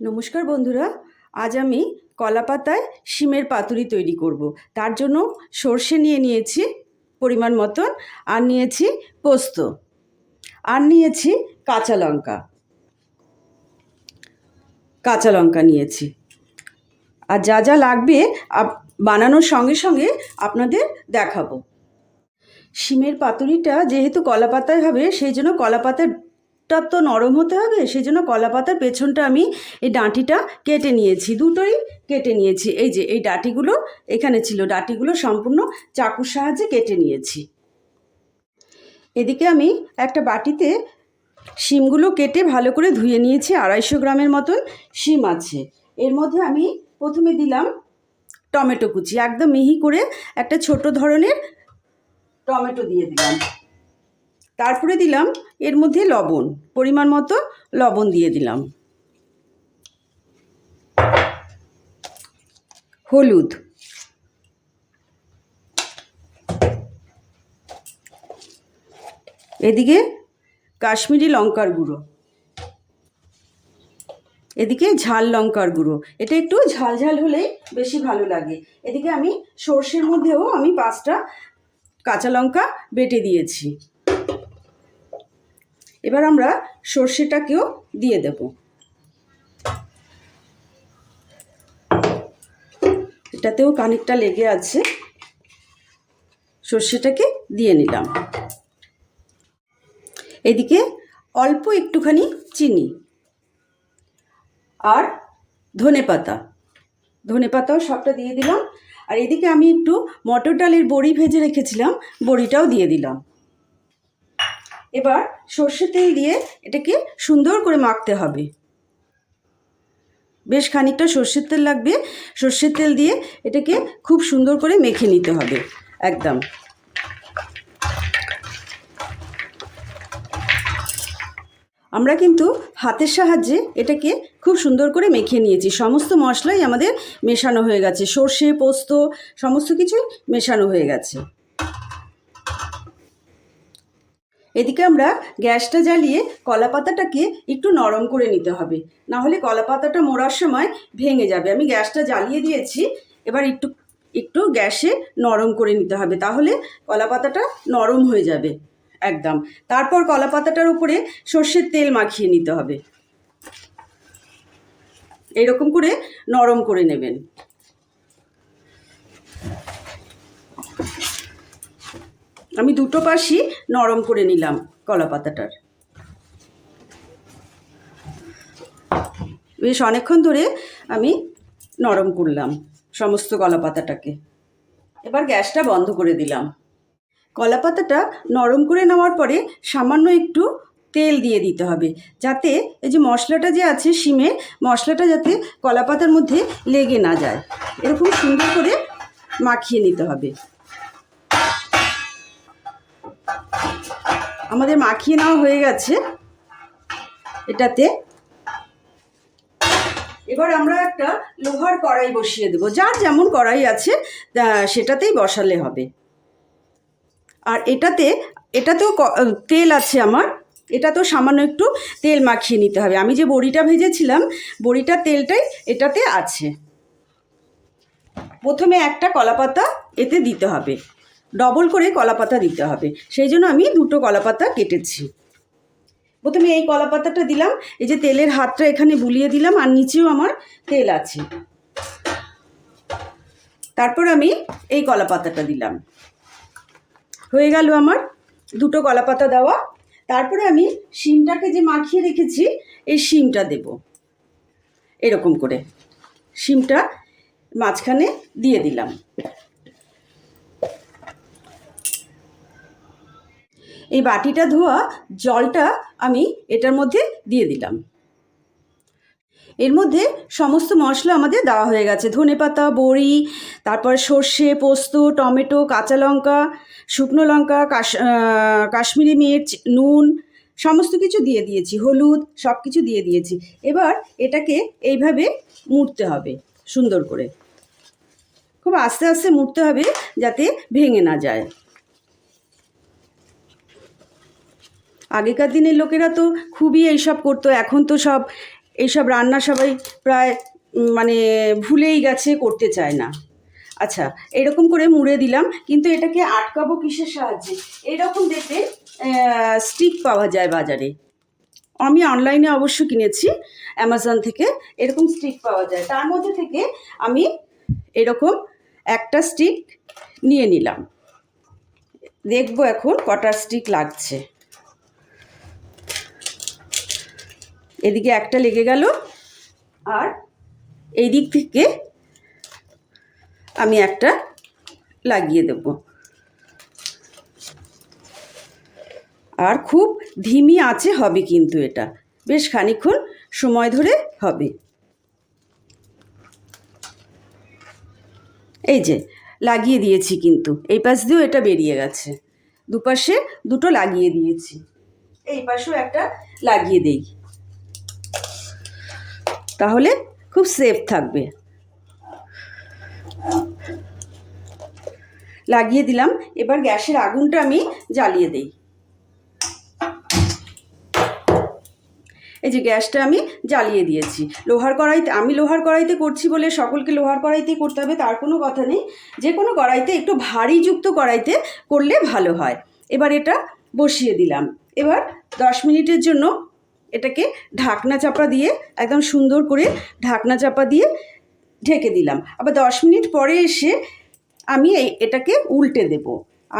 নমস্কার বন্ধুরা, আজ আমি কলা পাতায় শিমের পাতুরি তৈরি করব। তার জন্য সর্ষে নিয়ে নিয়েছি পরিমাণ মতন, আর নিয়েছি পোস্ত, আর নিয়েছি কাঁচা লঙ্কা। কাঁচা লঙ্কা নিয়েছি। আর যা যা লাগবে বানানোর সঙ্গে সঙ্গে আপনাদের দেখাবো। শিমের পাতুরিটা যেহেতু কলা পাতায় হবে, সেই জন্য কলা পাতাটা তো নরম হতে হবে সেই জন্য কলা পাতার পেছনটা আমি এই ডাঁটিটা কেটে নিয়েছি, দুটোই কেটে নিয়েছি। এই যে, এই ডাঁটিগুলো এখানে ছিল, ডাঁটিগুলো সম্পূর্ণ চাকুর সাহায্যে কেটে নিয়েছি। এদিকে আমি একটা বাটিতে শিমগুলো কেটে ভালো করে ধুয়ে নিয়েছি, আড়াইশো গ্রামের মতন শিম আছে। এর মধ্যে আমি প্রথমে দিলাম টমেটো কুচি, একদম মিহি করে একটা ছোট ধরনের টমেটো দিয়ে দিলাম। তারপরে দিলাম এর মধ্যে লবণ, পরিমাণ মতো লবণ দিয়ে দিলাম। হলুদ। এদিকে কাশ্মীরি লঙ্কার গুঁড়ো। এদিকে ঝাল লঙ্কার গুঁড়ো। এটা একটু ঝাল ঝাল হলেই বেশি ভালো লাগে। এদিকে আমি সর্ষের মধ্যেও আমি পাঁচটা কাঁচা লঙ্কা বেটে দিয়েছি। এবার আমরা সর্ষেটাকেও দিয়ে দেব। এটাতেও খানিকটা লেগে আছে। সর্ষেটাকে দিয়ে নিলাম। এদিকে অল্প একটুখানি চিনি আর ধনে পাতা। ধনে পাতাও সবটা দিয়ে দিলাম। আর এদিকে আমি একটু মটর ডালের বড়ি ভেজে রেখেছিলাম, বড়িটাও দিয়ে দিলাম। এবার সর্ষে তেল দিয়ে এটাকে সুন্দর করে মাখতে হবে। বেশ খানিকটা সর্ষের তেল লাগবে। সর্ষের তেল দিয়ে এটাকে খুব সুন্দর করে মেখে নিতে হবে, একদম। আমরা কিন্তু হাতের সাহায্যে এটাকে খুব সুন্দর করে মেখে নিয়েছি। সমস্ত মশলাই আমাদের মেশানো হয়ে গেছে। সর্ষে, পোস্ত, সমস্ত কিছুই মেশানো হয়ে গেছে। এদিকে আমরা গ্যাসটা জ্বালিয়ে কলা পাতাটাকে একটু নরম করে নিতে হবে। না হলে কলা পাতাটা মোড়ার সময় ভেঙে যাবে। আমি গ্যাসটা জ্বালিয়ে দিয়েছি, এবার একটু একটু গ্যাসে নরম করে নিতে হবে। তাহলে কলা পাতাটা নরম হয়ে যাবে, একদম। তারপর কলা পাতাটার উপরে সর্ষের তেল মাখিয়ে নিতে হবে। এরকম করে নরম করে নেবেন। আমি দুটো পাশই নরম করে নিলাম কলা পাতাটার। বেশ অনেকক্ষণ ধরে আমি নরম করলাম সমস্ত কলা পাতাটাকে। এবার গ্যাসটা বন্ধ করে দিলাম। কলা পাতাটা নরম করে নেওয়ার পরে সামান্য একটু তেল দিয়ে দিতে হবে যাতে এই যে মশলাটা যে আছে শিমে, মশলাটা যাতে কলা পাতার মধ্যে লেগে না যায়। এরকম সুন্দর করে মাখিয়ে নিতে হবে। আমাদের মাখিয়ে নেওয়া হয়ে গেছে এটাতে। এবার আমরা একটা লোহার কড়াই বসিয়ে দেবো। যার যেমন কড়াই আছে সেটাতেই বসালে হবে। আর এটাতে, এটাতেও তেল আছে আমার। এটা তো সামান্য একটু তেল মাখিয়ে নিতে হবে। আমি যে বড়িটা ভেজেছিলাম, বড়িটার তেলটাই এটাতে আছে। প্রথমে একটা কলাপাতা এতে দিতে হবে। ডবল করে কলাপাতা দিতে হবে। সেই জন্য আমি দুটো কলাপাতা কেটেছি। প্রথমে এই কলাপাতাটা দিলাম, এই যে তেলের হাতটা এখানে বুলিয়ে দিলাম আর নিচেও আমার তেল আছে। তারপর আমি এই কলাপাতাটা দিলাম। হয়ে গেল আমার দুটো কলাপাতা দেওয়া। তারপরে আমি শিমটাকে যে মাখিয়ে রেখেছি, এই শিমটা দেব। এরকম করে শিমটা মাঝখানে দিয়ে দিলাম। এই বাটিটা ধোয়া জলটা আমি এটার মধ্যে দিয়ে দিলাম। এর মধ্যে সমস্ত মশলা আমাদের দেওয়া হয়ে গেছে। ধনেপাতা বড়ি, তারপর সর্ষে, পোস্ত, টমেটো, কাঁচা লঙ্কা, শুকনো লঙ্কা, কাশ কাশ্মীরি মির্চ, নুন, সমস্ত কিছু দিয়ে দিয়েছি। হলুদ সব কিছু দিয়ে দিয়েছি। এবার এটাকে এইভাবে মুড়তে হবে সুন্দর করে। খুব আস্তে আস্তে মুড়তে হবে যাতে ভেঙে না যায়। আগেকার দিনের লোকেরা তো খুবই এইসব করতো, এখন তো সব এইসব রান্না সবাই প্রায় মানে ভুলেই গেছে, করতে চায় না। আচ্ছা এরকম করে মুড়ে দিলাম, কিন্তু এটাকে আটকাবো কিসের সাহায্যে? এরকম দেখতে স্টিক পাওয়া যায় বাজারে। আমি অনলাইনে অবশ্য কিনেছি অ্যামাজন থেকে, এরকম স্টিক পাওয়া যায়। তার মধ্যে থেকে আমি এরকম একটা স্টিক নিয়ে নিলাম। দেখব এখন কটা স্টিক লাগছে। এদিকে একটা লেগে গেল। আর এই দিক থেকে আমি একটা লাগিয়ে দেব। আর খুব ধিমি আঁচে হবে কিন্তু এটা। বেশ খানিক্ষণ সময় ধরে হবে। এই যে, লাগিয়ে দিয়েছি কিন্তু। এই পাশ দিয়েও এটা বেরিয়ে গেছে। দুপাশে দুটো লাগিয়ে দিয়েছি। এই পাশেও একটা লাগিয়ে দেই। তাহলে খুব সেফ থাকবে। লাগিয়ে দিলাম। এবার গ্যাসের আগুনটা আমি জ্বালিয়ে দেই। এই যে গ্যাসটা আমি জ্বালিয়ে দিয়েছি। লোহার কড়াইতে, আমি লোহার কড়াইতে করছি বলে সকলকে লোহার কড়াইতেই করতে হবে, তার কোনো কথা নেই। যে কোনো কড়াইতে, একটু ভারী যুক্ত কড়াইতে করলে ভালো হয়। এবার এটা বসিয়ে দিলাম। এবার দশ মিনিটের জন্য এটাকে ঢাকনা চাপা দিয়ে, একদম সুন্দর করে ঢাকনা চাপা দিয়ে ঢেকে দিলাম। আবার দশ মিনিট পরে এসে আমি এই এটাকে উল্টে দেব।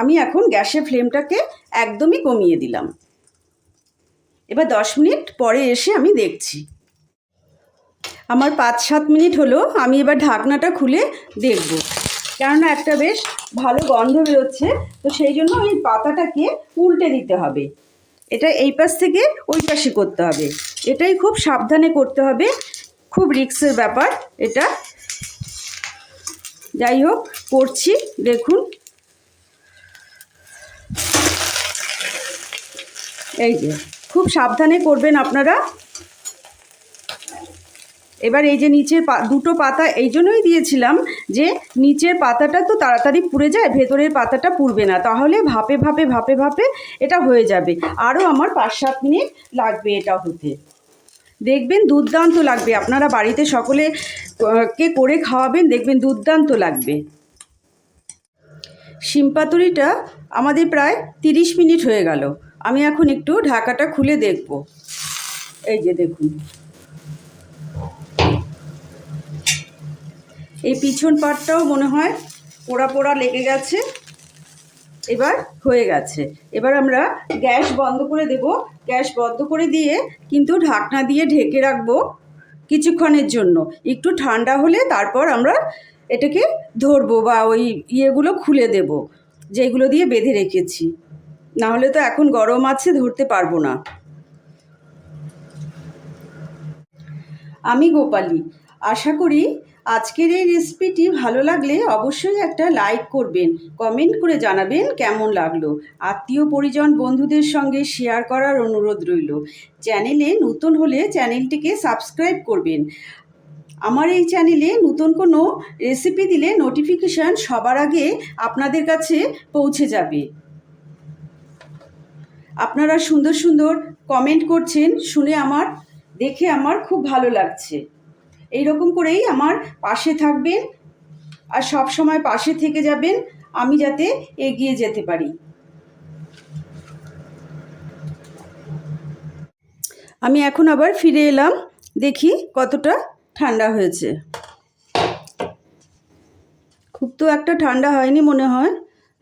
আমি এখন গ্যাসের ফ্লেমটাকে একদমই কমিয়ে দিলাম। এবার দশ মিনিট পরে এসে আমি দেখছি। আমার পাঁচ সাত মিনিট হলো আমি এবার ঢাকনাটা খুলে দেখব। কেননা একটা বেশ ভালো গন্ধ বেরোচ্ছে, তো সেই জন্য ওই পাতাটাকে উল্টে দিতে হবে। এটা এই পাশ থেকে ওই পাশে করতে হবে। এটাই খুব সাবধানে করতে হবে। খুব রিক্সের ব্যাপার এটা। যাই হোক, করছি, দেখুন। এই যে, খুব সাবধানে করবেন আপনারা। এবার এই যে নিচের দুটো পাতা এই জন্যই দিয়েছিলাম যে নিচের পাতাটা তো তাড়াতাড়ি পুড়ে যায়, ভেতরের পাতাটা পুড়বে না। তাহলে ভাপে ভাপে ভাপে ভাপে এটা হয়ে যাবে। আরও আমার পাঁচ, সাত মিনিট লাগবে এটা হতে। দেখবেন দুর্দান্ত লাগবে। আপনারা বাড়িতে সকলে কে করে খাওয়াবেন, দেখবেন দুর্দান্ত লাগবে। শিম পাতুরিটা আমাদের প্রায় তিরিশ মিনিট হয়ে গেল। আমি এখন একটু ঢাকাটা খুলে দেখব। এই যে দেখুন। এই পিছন পাটটাও মনে হয় পোড়া পোড়া লেগে গেছে। এবার হয়ে গেছে। এবার আমরা গ্যাস বন্ধ করে দেব। গ্যাস বন্ধ করে দিয়ে কিন্তু ঢাকনা দিয়ে ঢেকে রাখব কিছুক্ষণের জন্য। একটু ঠান্ডা হলে তারপর আমরা এটাকে ধরবো বা ওই ইয়েগুলো খুলে দেব, যেগুলো দিয়ে বেঁধে রেখেছি। না হলে তো এখন গরম আছে, ধরতে পারব না। আমি গোপালী, আশা করি আজকের এই রেসিপিটি ভালো লাগলে অবশ্যই একটা লাইক করবেন কমেন্ট করে জানাবেন কেমন লাগল। আত্মীয় পরিজন বন্ধুদের সঙ্গে শেয়ার করার অনুরোধ রইল। চ্যানেলে নতুন হলে চ্যানেলটিকে সাবস্ক্রাইব করবেন। আমার এই চ্যানেলে নতুন কোনো রেসিপি দিলে নোটিফিকেশান সবার আগে আপনাদের কাছে পৌঁছে যাবে। আপনারা সুন্দর সুন্দর কমেন্ট করছেন, শুনে আমার, দেখে আমার খুব ভালো লাগছে। এই রকম করেই আমার পাশে থাকবেন আর সব সময় পাশে থেকে যাবেন, আমি যাতে এগিয়ে যেতে পারি। আমি এখন আবার ফিরে এলাম, দেখি কতটা ঠান্ডা হয়েছে। খুব তো একটা ঠান্ডা হয়নি মনে হয়।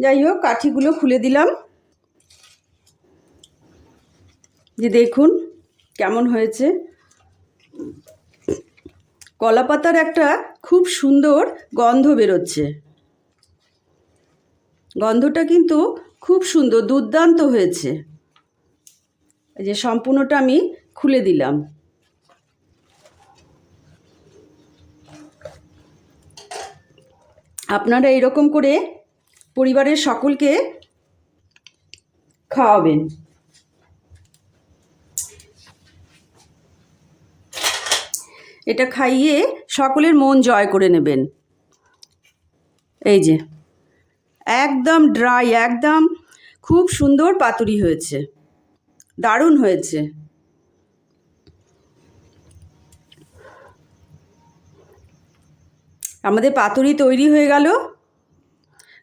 যাই হোক, কাঠিগুলো খুলে দিলাম। যে দেখুন কেমন হয়েছে। কলা পাতার একটা খুব সুন্দর গন্ধ বেরোচ্ছে। গন্ধটা কিন্তু খুব সুন্দর, দুর্দান্ত হয়েছে। এই যে সম্পূর্ণটা আমি খুলে দিলাম। আপনারা এরকম করে পরিবারের সকলকে খাওয়াবেন। এটা খাইয়ে সকলের মন জয় করে নেবেন। এই যে, একদম ড্রাই, একদম খুব সুন্দর পাতুরি হয়েছে। দারুণ হয়েছে। আমাদের পাতুরি তৈরি হয়ে গেল।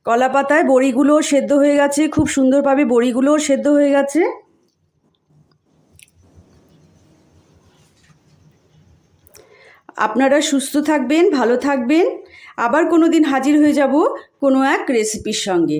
কলা পাতায় বড়িগুলোও সেদ্ধ হয়ে গেছে, খুব সুন্দরভাবে বড়িগুলোও সেদ্ধ হয়ে গেছে। আপনারা সুস্থ থাকবেন, ভালো থাকবেন। আবার কোনো দিন হাজির হয়ে যাব কোনো এক রেসিপির সঙ্গে।